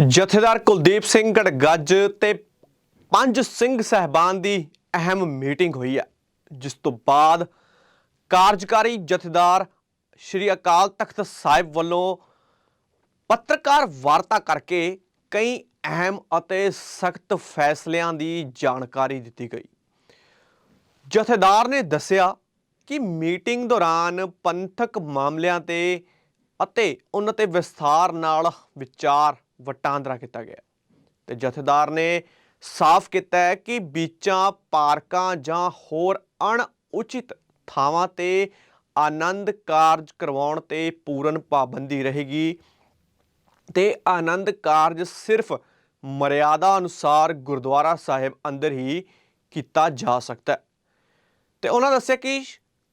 ਜਥੇਦਾਰ ਕੁਲਦੀਪ ਸਿੰਘ ਗੜਗੱਜ ਤੇ ਪੰਜ ਸਿੰਘ ਸਹਿਬਾਨ ਦੀ ਅਹਿਮ ਮੀਟਿੰਗ ਹੋਈ ਹੈ, ਜਿਸ ਤੋਂ ਬਾਅਦ ਕਾਰਜਕਾਰੀ ਜਥੇਦਾਰ ਸ਼੍ਰੀ ਅਕਾਲ ਤਖਤ ਸਾਹਿਬ ਵੱਲੋਂ ਪੱਤਰਕਾਰ ਵਾਰਤਾ ਕਰਕੇ ਕਈ ਅਹਿਮ ਅਤੇ ਸਖਤ ਫੈਸਲਿਆਂ ਦੀ ਜਾਣਕਾਰੀ ਦਿੱਤੀ ਗਈ। ਜਥੇਦਾਰ ਨੇ ਦੱਸਿਆ ਕਿ ਮੀਟਿੰਗ ਦੌਰਾਨ ਪੰਥਕ ਮਾਮਲਿਆਂ ਤੇ ਅਤੇ ਉਹਨਾਂ ਤੇ ਵਿਸਥਾਰ ਨਾਲ ਵਿਚਾਰ ਵਟਾਂਦਰਾ ਕੀਤਾ ਗਿਆ। ਤੇ ਜਥੇਦਾਰ ਨੇ ਸਾਫ਼ ਕੀਤਾ ਹੈ ਕਿ ਬੀਚਾਂ, ਪਾਰਕਾਂ ਜਾਂ ਹੋਰ ਅਣਉਚਿਤ ਥਾਵਾਂ ਤੇ ਆਨੰਦ ਕਾਰਜ ਕਰਵਾਉਣ ਤੇ ਪੂਰਨ ਪਾਬੰਦੀ ਰਹੇਗੀ। ਤੇ ਆਨੰਦ ਕਾਰਜ ਸਿਰਫ ਮਰਿਆਦਾ ਅਨੁਸਾਰ ਗੁਰਦੁਆਰਾ ਸਾਹਿਬ ਅੰਦਰ ਹੀ ਕੀਤਾ ਜਾ ਸਕਦਾ ਹੈ। ਤੇ ਉਹਨਾਂ ਦੱਸਿਆ ਕਿ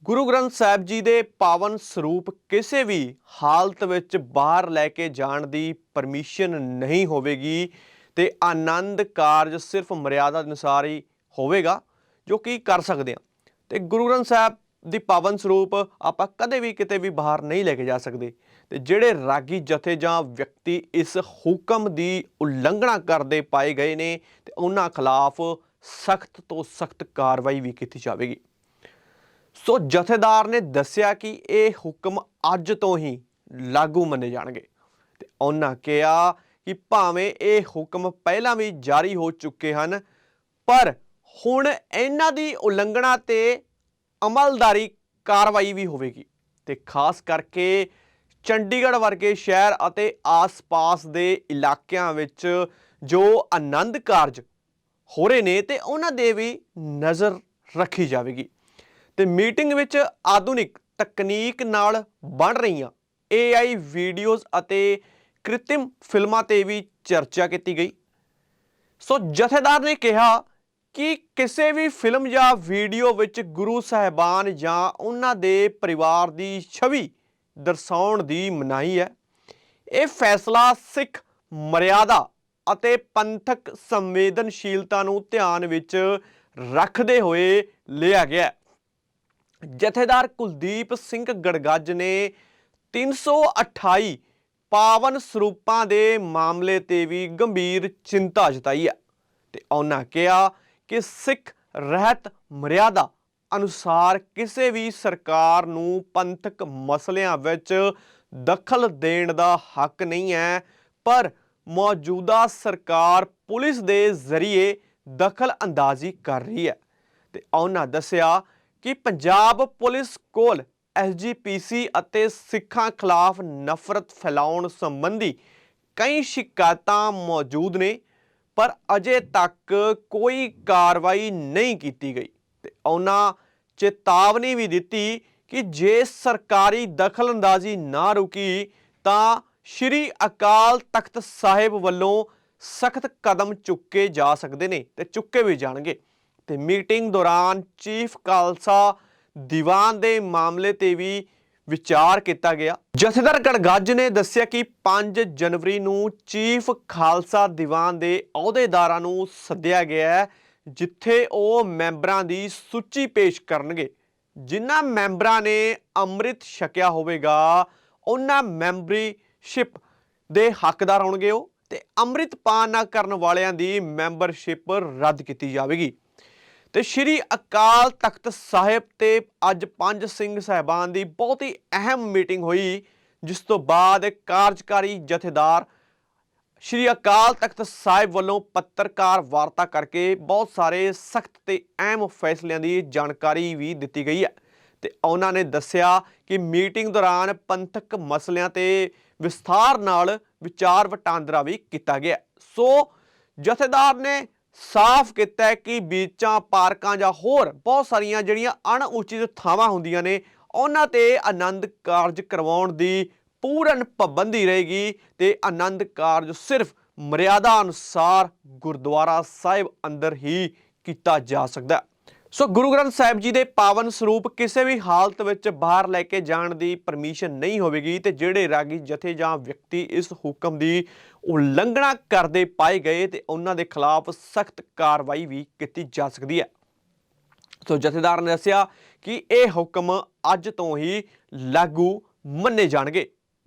ਗੁਰੂ ਗ੍ਰੰਥ ਸਾਹਿਬ ਜੀ ਦੇ ਪਾਵਨ ਸਰੂਪ ਕਿਸੇ ਵੀ ਹਾਲਤ ਵਿੱਚ ਬਾਹਰ ਲੈ ਕੇ ਜਾਣ ਦੀ ਪਰਮਿਸ਼ਨ ਨਹੀਂ ਹੋਵੇਗੀ ਤੇ ਆਨੰਦ ਕਾਰਜ ਸਿਰਫ ਮਰਿਆਦਾ ਅਨੁਸਾਰ ਹੀ ਹੋਵੇਗਾ, ਜੋ ਕਿ ਕਰ ਸਕਦੇ ਹਾਂ। ਤੇ ਗੁਰੂ ਗ੍ਰੰਥ ਸਾਹਿਬ ਦੀ ਪਾਵਨ ਸਰੂਪ ਆਪਾਂ ਕਦੇ ਵੀ ਕਿਤੇ ਵੀ ਬਾਹਰ ਨਹੀਂ ਲੈ ਕੇ ਜਾ ਸਕਦੇ। ਤੇ ਜਿਹੜੇ ਰਾਗੀ ਜਥੇ ਜਾਂ ਵਿਅਕਤੀ ਇਸ ਹੁਕਮ ਦੀ ਉਲੰਘਣਾ ਕਰਦੇ ਪਾਏ ਗਏ ਨੇ, ਤੇ ਉਹਨਾਂ ਖਿਲਾਫ ਸਖਤ ਤੋਂ ਸਖਤ ਕਾਰਵਾਈ ਵੀ ਕੀਤੀ ਜਾਵੇਗੀ। ਸੋ ਜਥੇਦਾਰ ਨੇ ਦੱਸਿਆ ਕਿ ਇਹ ਹੁਕਮ ਅੱਜ ਤੋਂ ਹੀ ਲਾਗੂ ਮੰਨੇ ਜਾਣਗੇ। ਤੇ ਉਹਨਾਂ ਕਿਹਾ ਕਿ ਭਾਵੇਂ ਇਹ ਹੁਕਮ ਪਹਿਲਾਂ ਵੀ ਜਾਰੀ ਹੋ ਚੁੱਕੇ ਹਨ, ਪਰ ਹੁਣ ਇਹਨਾਂ ਦੀ ਉਲੰਘਣਾ ਤੇ ਅਮਲਦਾਰੀ ਕਾਰਵਾਈ ਵੀ ਹੋਵੇਗੀ। ਤੇ ਖਾਸ ਕਰਕੇ ਚੰਡੀਗੜ੍ਹ ਵਰਗੇ ਸ਼ਹਿਰ ਅਤੇ ਆਸ-ਪਾਸ ਦੇ ਇਲਾਕਿਆਂ ਵਿੱਚ ਜੋ ਆਨੰਦ ਕਾਰਜ ਹੋ ਰਹੇ ਨੇ, ਤੇ ਉਹਨਾਂ ਦੇ ਵੀ ਨਜ਼ਰ ਰੱਖੀ ਜਾਵੇਗੀ। ਤੇ ਮੀਟਿੰਗ ਵਿੱਚ ਆਧੁਨਿਕ ਤਕਨੀਕ ਨਾਲ ਬਣ ਰਹੀਆਂ AI ਵੀਡੀਓਜ਼ ਅਤੇ ਕ੍ਰਿਤਿਮ ਫਿਲਮਾਂ ਤੇ ਵੀ ਚਰਚਾ ਕੀਤੀ ਗਈ। ਸੋ ਜਥੇਦਾਰ ਨੇ ਕਿਹਾ ਕਿ ਕਿਸੇ ਵੀ ਫਿਲਮ ਜਾਂ ਵੀਡੀਓ ਵਿੱਚ ਗੁਰੂ ਸਾਹਿਬਾਨ ਜਾਂ ਉਹਨਾਂ ਦੇ ਪਰਿਵਾਰ ਦੀ ਛਵੀ ਦਰਸਾਉਣ ਦੀ ਮਨਾਹੀ ਹੈ। ਇਹ ਫੈਸਲਾ ਸਿੱਖ ਮਰਿਆਦਾ ਅਤੇ ਪੰਥਕ ਸੰਵੇਦਨਸ਼ੀਲਤਾ ਨੂੰ ਧਿਆਨ ਵਿੱਚ ਰੱਖਦੇ ਹੋਏ ਲਿਆ ਗਿਆ ਜਥੇਦਾਰ ਕੁਲਦੀਪ ਸਿੰਘ ਗੜਗੱਜ ਨੇ 328 ਪਾਵਨ ਸਰੂਪਾਂ ਦੇ ਮਾਮਲੇ ਤੇ ਵੀ ਗੰਭੀਰ ਚਿੰਤਾ ਜਤਾਈ ਹੈ ਤੇ ਉਹਨਾਂ ਕਿਹਾ ਕਿ ਸਿੱਖ ਰਹਿਤ ਮਰਿਆਦਾ ਅਨੁਸਾਰ ਕਿਸੇ ਵੀ ਸਰਕਾਰ ਨੂੰ ਪੰਥਕ ਮਸਲਿਆਂ ਵਿੱਚ ਦਖਲ ਦੇਣ ਦਾ ਹੱਕ ਨਹੀਂ ਹੈ, ਪਰ ਮੌਜੂਦਾ ਸਰਕਾਰ ਪੁਲਿਸ ਦੇ ਜ਼ਰੀਏ ਦਖਲ ਅੰਦਾਜ਼ੀ ਕਰ ਰਹੀ ਹੈ ਤੇ ਉਹਨਾਂ ਦੱਸਿਆ ਕਿ ਪੰਜਾਬ ਪੁਲਿਸ ਕੋਲ ਐਸਜੀਪੀਸੀ ਅਤੇ ਸਿੱਖਾਂ ਖਿਲਾਫ ਨਫ਼ਰਤ ਫੈਲਾਉਣ ਸੰਬੰਧੀ ਕਈ ਸ਼ਿਕਾਇਤਾਂ ਮੌਜੂਦ ਨੇ, ਪਰ ਅਜੇ ਤੱਕ ਕੋਈ ਕਾਰਵਾਈ ਨਹੀਂ ਕੀਤੀ ਗਈ। ਤੇ ਉਹਨਾਂ ਚੇਤਾਵਨੀ ਵੀ ਦਿੱਤੀ ਕਿ ਜੇ ਸਰਕਾਰੀ ਦਖਲਅੰਦਾਜ਼ੀ ਨਾ ਰੁਕੀ, ਤਾਂ ਸ਼੍ਰੀ ਅਕਾਲ ਤਖਤ ਸਾਹਿਬ ਵੱਲੋਂ ਸਖਤ ਕਦਮ ਚੁੱਕੇ ਜਾ ਸਕਦੇ ਨੇ ਤੇ ਚੁੱਕੇ ਵੀ ਜਾਣਗੇ। ਤੇ ਮੀਟਿੰਗ ਦੌਰਾਨ ਚੀਫ ਖਾਲਸਾ ਦੀਵਾਨ ਦੇ ਮਾਮਲੇ ਤੇ ਵੀ ਵਿਚਾਰ ਕੀਤਾ ਗਿਆ। ਜਥੇਦਾਰ ਗੜਗੱਜ ਨੇ ਦੱਸਿਆ ਕਿ 5 ਜਨਵਰੀ ਨੂੰ ਚੀਫ ਖਾਲਸਾ ਦੀਵਾਨ ਦੇ ਅਹੁਦੇਦਾਰਾਂ ਨੂੰ ਸੱਦਿਆ ਗਿਆ ਹੈ, ਜਿੱਥੇ ਉਹ ਮੈਂਬਰਾਂ ਦੀ ਸੂਚੀ ਪੇਸ਼ ਕਰਨਗੇ। ਜਿਨ੍ਹਾਂ ਮੈਂਬਰਾਂ ਨੇ ਅੰਮ੍ਰਿਤ ਛਕਿਆ ਹੋਵੇਗਾ, ਉਹਨਾਂ ਮੈਂਬਰੀਸ਼ਿਪ ਦੇ ਹੱਕਦਾਰ ਹੋਣਗੇ ਉਹ ਤੇ ਅੰਮ੍ਰਿਤ ਪਾਨ ਨਾ ਕਰਨ ਵਾਲਿਆਂ ਦੀ ਮੈਂਬਰਸ਼ਿਪ ਰੱਦ ਕੀਤੀ ਜਾਵੇਗੀ। ਤੇ ਸ਼੍ਰੀ ਅਕਾਲ ਤਖਤ ਸਾਹਿਬ ਤੇ ਅੱਜ ਪੰਜ ਸਿੰਘ ਸਹਿਬਾਨ ਦੀ ਬਹੁਤ ਹੀ ਅਹਿਮ ਮੀਟਿੰਗ ਹੋਈ, ਜਿਸ ਤੋਂ ਬਾਅਦ ਕਾਰਜਕਾਰੀ ਜਥੇਦਾਰ ਸ਼੍ਰੀ ਅਕਾਲ ਤਖਤ ਸਾਹਿਬ ਵੱਲੋਂ ਪੱਤਰਕਾਰ ਵਾਰਤਾ ਕਰਕੇ ਬਹੁਤ ਸਾਰੇ ਸਖਤ ਤੇ ਅਹਿਮ ਫੈਸਲਿਆਂ ਦੀ ਜਾਣਕਾਰੀ ਵੀ ਦਿੱਤੀ ਗਈ ਹੈ। ਤੇ ਉਹਨਾਂ ਨੇ ਦੱਸਿਆ ਕਿ ਮੀਟਿੰਗ ਦੌਰਾਨ ਪੰਥਕ ਮਸਲਿਆਂ ਤੇ ਵਿਸਥਾਰ ਨਾਲ ਵਿਚਾਰ ਵਟਾਂਦਰਾ ਵੀ ਕੀਤਾ ਗਿਆ। ਸੋ ਜਥੇਦਾਰ ਨੇ ਸਾਫ਼ ਕੀਤਾ ਕਿ ਬੀਚਾਂ, ਪਾਰਕਾਂ ਜਾਂ ਹੋਰ ਬਹੁਤ ਸਾਰੀਆਂ ਜਿਹੜੀਆਂ ਅਣਉਚਿਤ ਥਾਵਾਂ ਹੁੰਦੀਆਂ ਨੇ, ਉਹਨਾਂ ਤੇ ਆਨੰਦ ਕਾਰਜ ਕਰਵਾਉਣ ਦੀ ਪੂਰਨ ਪਾਬੰਦੀ ਰਹੇਗੀ ਤੇ ਆਨੰਦ ਕਾਰਜ ਸਿਰਫ ਮਰਿਆਦਾ ਅਨੁਸਾਰ ਗੁਰਦੁਆਰਾ ਸਾਹਿਬ ਅੰਦਰ ਹੀ ਕੀਤਾ ਜਾ ਸਕਦਾ ਹੈ। ਸੋ ਗੁਰੂ ਗ੍ਰੰਥ ਸਾਹਿਬ ਜੀ ਦੇ ਪਾਵਨ ਸਰੂਪ ਕਿਸੇ ਵੀ ਹਾਲਤ ਵਿੱਚ ਬਾਹਰ ਲੈ ਕੇ ਜਾਣ ਦੀ ਪਰਮਿਸ਼ਨ ਨਹੀਂ ਹੋਵੇਗੀ ਤੇ ਜਿਹੜੇ ਰਾਗੀ ਜਥੇ ਜਾਂ ਵਿਅਕਤੀ ਇਸ ਹੁਕਮ ਦੀ ਉਲੰਘਣਾ ਕਰਦੇ ਪਾਏ ਗਏ ਤੇ ਉਹਨਾਂ ਦੇ ਖਿਲਾਫ ਸਖਤ ਕਾਰਵਾਈ ਵੀ ਕੀਤੀ ਜਾ ਸਕਦੀ ਹੈ। ਸੋ ਜਥੇਦਾਰ ਨੇ ਦੱਸਿਆ ਕਿ ਇਹ ਹੁਕਮ ਅੱਜ ਤੋਂ ਹੀ ਲਾਗੂ ਮੰਨੇ ਜਾਣਗੇ।